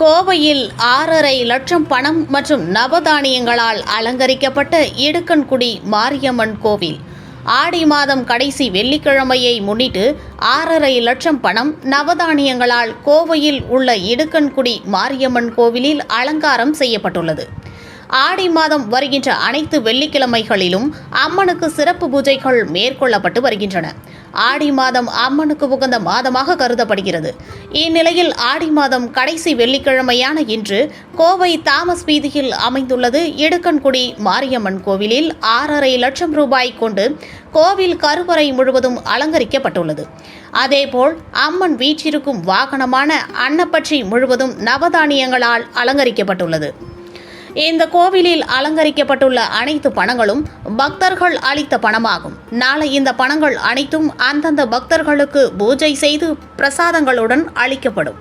கோவையில் ஆறரை லட்சம் பணம் மற்றும் நவதானியங்களால் அலங்கரிக்கப்பட்ட இடுக்கன்குடி மாரியம்மன் கோவில். ஆடி மாதம் கடைசி வெள்ளிக்கிழமையை முன்னிட்டு ஆறரை லட்சம் பணம் நவதானியங்களால் கோவையில் உள்ள இடுக்கன்குடி மாரியம்மன் கோவிலில் அலங்காரம் செய்யப்பட்டுள்ளது. ஆடி மாதம் வருகின்ற அனைத்து வெள்ளிக்கிழமைகளிலும் அம்மனுக்கு சிறப்பு பூஜைகள் மேற்கொள்ளப்பட்டு வருகின்றன. ஆடி மாதம் அம்மனுக்கு உகந்த மாதமாக கருதப்படுகிறது. இந்நிலையில் ஆடி மாதம் கடைசி வெள்ளிக்கிழமையான இன்று கோவை தாமஸ் வீதியில் அமைந்துள்ளது இடுக்கன்குடி மாரியம்மன் கோவிலில் ஆறரை லட்சம் ரூபாய் கொண்டு கோவில் கருவறை முழுவதும் அலங்கரிக்கப்பட்டுள்ளது. அதேபோல் அம்மன் வீற்றிருக்கும் வாகனமான அன்னப்பட்சி முழுவதும் நவதானியங்களால் அலங்கரிக்கப்பட்டுள்ளது. இந்த கோவிலில் அலங்கரிக்கப்பட்டுள்ள அனைத்து பணங்களும் பக்தர்கள் அளித்த பணமாகும். நாளை இந்த பணங்கள் அனைத்தும் அந்தந்த பக்தர்களுக்கு பூஜை செய்து பிரசாதங்களுடன் அளிக்கப்படும்.